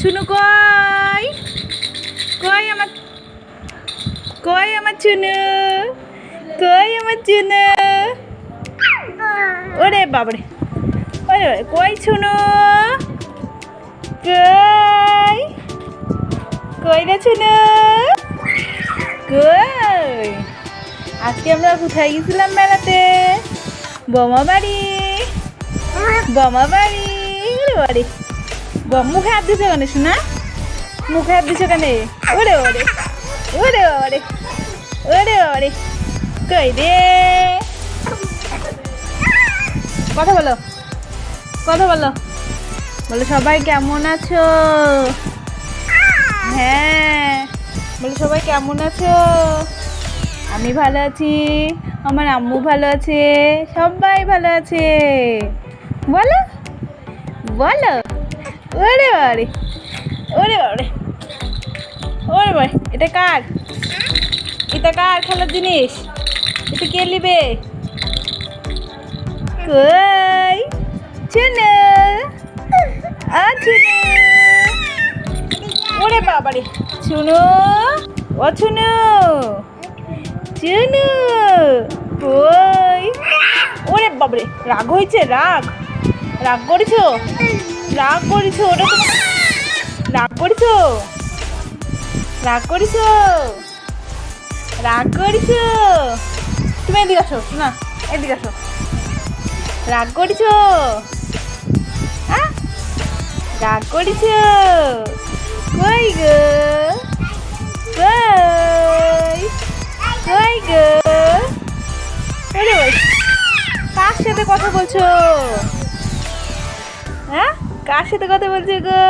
চুনু কই? কই আমার কই আমার চুনু? কই আমার চুনু? ওরে বাবারে। ওরে বাবারে, কই চুনু? কই? কই রে চুনু? কই? আজকে আমরা কোথায় গেছিলাম বেড়াতে বোমা বাড়ি বোমা বাড়ি ওরে বাড়ি ব- মুখে হাত দিছে কেন শোনা মুখে হাত দিছো কেন? ওরে ওরে ওরে ওরে ওরে ওরে, কই রে? কথা বলো কথা বলো। বলো, সবাই কেমন আছো? হ্যাঁ বলো, সবাই কেমন আছো? আমি ভালো আছি, আমার আম্মু ভালো আছে, সবাই ভালো আছে। বলো বলো। ওরে বারে ওরে বারে ওরে বারে এটা কার? এটা কার খেলার জিনিস? এটা কে নিবে? কই? চুনু আ চুনু ওরে বাবারে, চুনু। ও, চুনু। চুনু। কই? ওরে বাবারে, রাগ হয়েছে, রাগ। রাগ করেছ? রাগ করেছ, ওটা রাগ করেছ। রাগ করেছ। রাগ করেছ। তুমি এদিকে আসো না এদিকে আসো। রাগ করেছ? রাগ করেছ। কই গো? কই? কই গো? কার সাথে কথা বলছো? হ্যাঁ? কার সাথে কথা বলছে গো?